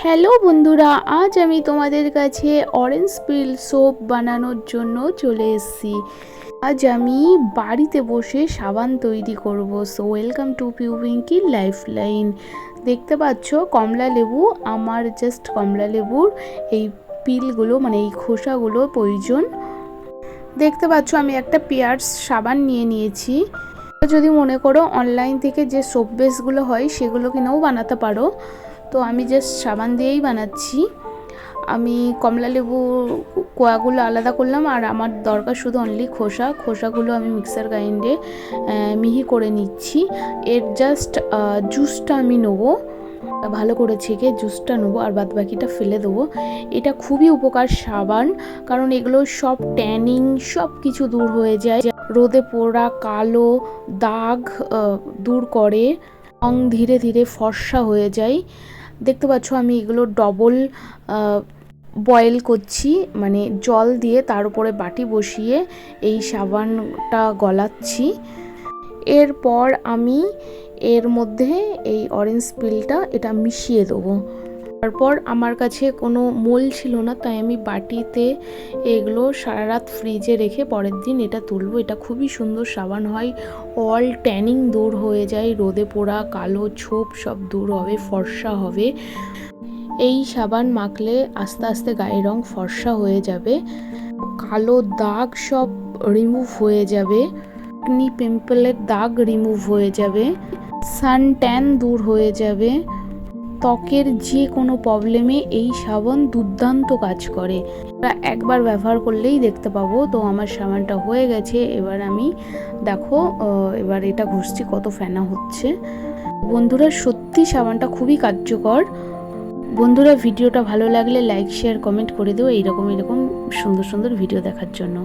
Hello বন্ধুরা, আজ আমি তোমাদের কাছে অরেঞ্জ পিল সোপ বানানোর জন্য চলে এসেছি। আজ আমি বাড়িতে বসে সাবান তৈরি করব। So welcome to Piupinki life line দেখতে পাচ্ছ, কমলা লেবু, আমার জাস্ট কমলা লেবুর এই পিলগুলো মানে এই খোসাগুলো প্রয়োজন। দেখতে পাচ্ছ, আমি একটা পিয়ার্স সাবান নিয়ে নিয়েছি। যদি মনে করো অনলাইন থেকে যে সোপ বেসগুলো হয়, সেগুলো কিনেও বানাতে পারো। তো আমি জাস্ট সাবান দিয়েই বানাচ্ছি। আমি কমলা লেবু কোয়াগুলো আলাদা করলাম আর আমার দরকার শুধু অনলি খোসা। খোসাগুলো আমি মিক্সার গ্রাইন্ডে মিহি করে নিচ্ছি। এর জাস্ট জুসটা আমি নেব। ভালো করে ছেঁকে জুসটা নেব আর বাদ বাকিটা ফেলে দেবো। এটা খুবই উপকার সাবান, কারণ এগুলো সব ট্যানিং সব কিছু দূর হয়ে যায়। রোদে পোড়া কালো দাগ দূর করে। রং ধীরে ধীরে ফর্সা হয়ে যায়। দেখতে পাচ্ছ আমি এগুলো ডবল বয়েল করছি। মানে জল দিয়ে তার উপরে বাটি বসিয়ে এই সাবানটা গলাচ্ছি। এরপর আমি এর মধ্যে এই অরেঞ্জ পিলটা এটা মিশিয়ে দেবো। তারপর আমার কাছে কোনো মোল ছিল না, তাই আমি বাটিতে এগুলো সারা রাত ফ্রিজে রেখে পরের দিন এটা তুলবো। এটা খুবই সুন্দর সাবান হয় অল ট্যানিং দূর হয়ে যায়, রোদে পোড়া, কালো ছোপ সব দূর হবে, ফর্সা হবে। এই সাবান মাখলে আস্তে আস্তে গায়ের রং ফর্সা হয়ে যাবে, কালো দাগ সব রিমুভ হয়ে যাবে পিম্পলের দাগ রিমুভ হয়ে যাবে সান ট্যান দূর হয়ে যাবে। ত্বকের যে কোনো প্রবলেমে এই সাবান দুর্দান্ত কাজ করে। একবার ব্যবহার করলেই দেখতে পাবো, তো আমার সাবানটা হয়ে গেছে, এবার আমি দেখো এবার এটা ঘষছি কত ফেনা হচ্ছে। বন্ধুরা, সত্যি সাবানটা খুবই কার্যকর। বন্ধুরা, ভিডিওটা ভালো লাগলে লাইক শেয়ার কমেন্ট করে দিও, এইরকম এরকম সুন্দর সুন্দর ভিডিও দেখার জন্য।